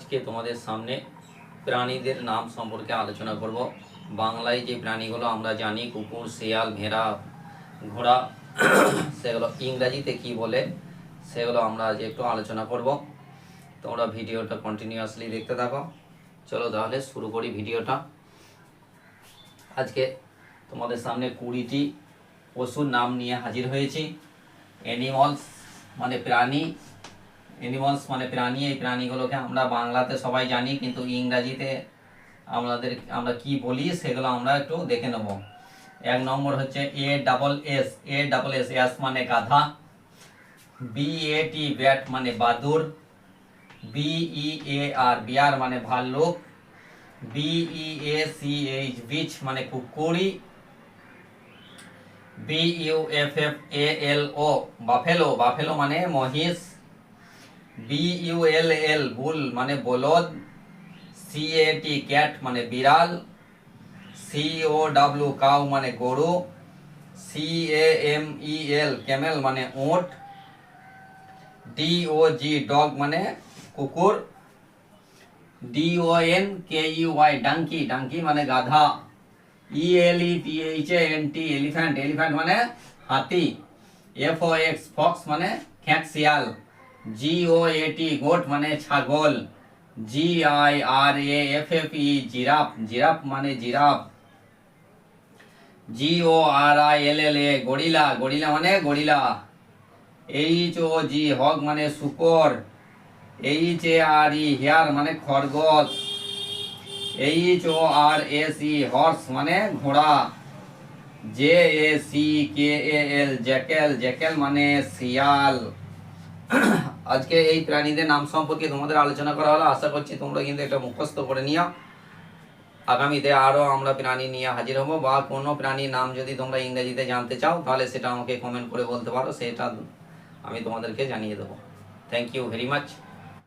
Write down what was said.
আজকে তোমাদের সামনে প্রাণীদের নাম সম্পর্কে আলোচনা করব। বাংলায় যে প্রাণীগুলো আমরা জানি, কুকুর, শিয়াল, ভেড়া, ঘোড়া, সেগুলো ইংরাজিতে কি বলে, সেগুলো আমরা আজ একটু আলোচনা করব। তোমরা ভিডিওটা কন্টিনিউয়াসলি দেখতে থাকো। চলো তাহলে শুরু করি ভিডিওটা। আজকে তোমাদের সামনে কুড়িটি পশুর নাম নিয়ে হাজির হয়েছি। অ্যানিমালস মানে প্রাণী অ্যানিমালস মানে প্রাণী, এই প্রাণীগুলোকে আমরা বাংলাতে সবাই জানি, কিন্তু ইংরাজিতে আমাদের, আমরা কি বলি সেগুলো আমরা একটু দেখে নেব। এক নম্বর হচ্ছে A double S A double S ass মানে গাধা বি এ টি ব্যাট মানে বাদুর বি ই এ আর বিয়ার মানে ভাল্লুক B E A C H bitch মানে কুকুরি B U F F A L O buffalo buffalo মানে মহিষ B U L L bull মানে বলদ সি এ ক্যাট মানে বিড়াল সি ও ডাব্লু কাউ মানে গরু C A M E L camel মানে ওট ডি ও জি ডগ মানে কুকুর D O N K U Y donkey donkey মানে গাধা E L E T H A N T elephant elephant মানে হাতি এফ ও এক্স ফক্স মানে খ্যাঁক, শিয়াল। জি ও এ টি গোট মানে ছাগল। G I R A F F E giraffe. Giraffe মানে giraffe. G O R I L L A gorilla. Gorilla মানে gorilla. H O G hog মানে শুকর। H A R E hare মানে খরগোশ। H O R S E horse মানে ঘোড়া। J A C K A L jackal jackal মানে শিয়াল। আজকে এই প্রাণীদের নাম সম্পর্কে তোমাদের আলোচনা করা হলো, আশা করছি তোমরা কিন্তু এটা মুখস্থ করে নিও। আগামীতে আরও আমরা প্রাণী নিয়ে হাজির হব বা কোনো প্রাণীর নাম যদি তোমরা ইংরেজিতে জানতে চাও, তাহলে সেটা আমাকে কমেন্ট করে বলতে পারো, সেটা আমি তোমাদেরকে জানিয়ে দেবো। Thank you very much